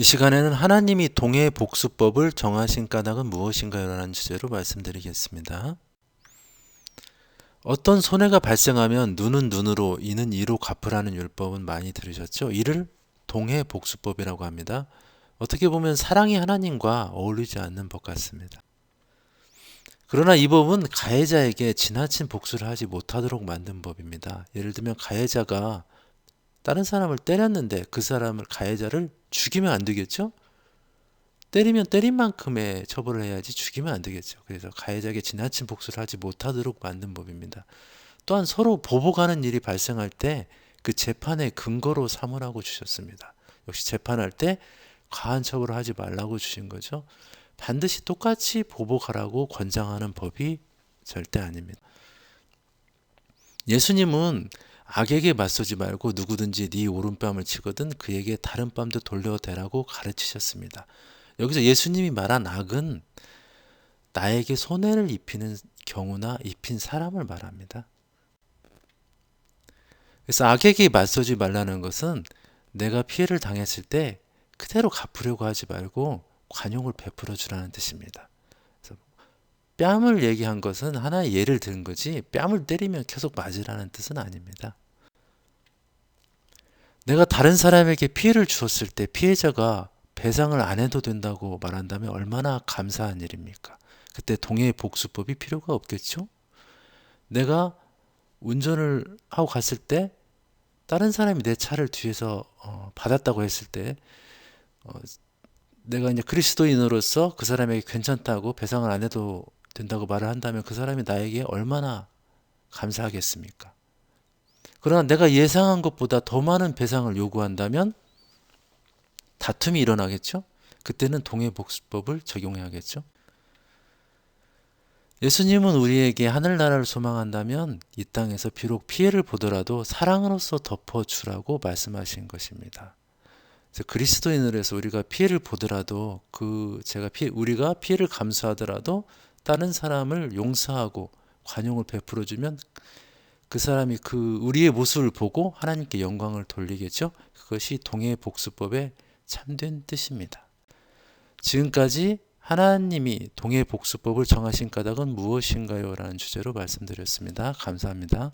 이 시간에는 하나님이 동해 복수법을 정하신 까닭은 무엇인가요? 라는 주제로 말씀드리겠습니다. 어떤 손해가 발생하면 눈은 눈으로 이는 이로 갚으라는 율법은 많이 들으셨죠? 이를 동해 복수법이라고 합니다. 어떻게 보면 사랑이 하나님과 어울리지 않는 법 같습니다. 그러나 이 법은 가해자에게 지나친 복수를 하지 못하도록 만든 법입니다. 예를 들면 가해자가 다른 사람을 때렸는데 그 사람을 가해자를 죽이면 안 되겠죠? 때리면 때린 만큼의 처벌을 해야지 죽이면 안 되겠죠. 그래서 가해자에게 지나친 복수를 하지 못하도록 만든 법입니다. 또한 서로 보복하는 일이 발생할 때 그 재판의 근거로 삼으라고 주셨습니다. 역시 재판할 때 과한 처벌을 하지 말라고 주신 거죠. 반드시 똑같이 보복하라고 권장하는 법이 절대 아닙니다. 예수님은 악에게 맞서지 말고 누구든지 네 오른뺨을 치거든 그에게 다른 뺨도 돌려대라고 가르치셨습니다. 여기서 예수님이 말한 악은 나에게 손해를 입히는 경우나 입힌 사람을 말합니다. 그래서 악에게 맞서지 말라는 것은 내가 피해를 당했을 때 그대로 갚으려고 하지 말고 관용을 베풀어 주라는 뜻입니다. 뺨을 얘기한 것은 하나의 예를 든 거지 뺨을 때리면 계속 맞으라는 뜻은 아닙니다. 내가 다른 사람에게 피해를 주었을 때 피해자가 배상을 안 해도 된다고 말한다면 얼마나 감사한 일입니까? 그때 동해 복수법이 필요가 없겠죠? 내가 운전을 하고 갔을 때 다른 사람이 내 차를 뒤에서 어, 받았다고 했을 때 어, 내가 이제 그리스도인으로서 그 사람에게 괜찮다고 배상을 안 해도 된다고 말을 한다면 그 사람이 나에게 얼마나 감사하겠습니까? 그러나 내가 예상한 것보다 더 많은 배상을 요구한다면 다툼이 일어나겠죠? 그때는 동해복수법을 적용해야겠죠? 예수님은 우리에게 하늘나라를 소망한다면 이 땅에서 비록 피해를 보더라도 사랑으로서 덮어주라고 말씀하신 것입니다. 그리스도인으로 해서 우리가 피해를 보더라도 그 제가 피해, 우리가 피해를 감수하더라도 다른 사람을 용서하고 관용을 베풀어 주면 그 사람이 그 우리의 모습을 보고 하나님께 영광을 돌리겠죠. 그것이 동해 복수법의 참된 뜻입니다. 지금까지 하나님이 동해 복수법을 정하신 까닭은 무엇인가요? 라는 주제로 말씀드렸습니다. 감사합니다.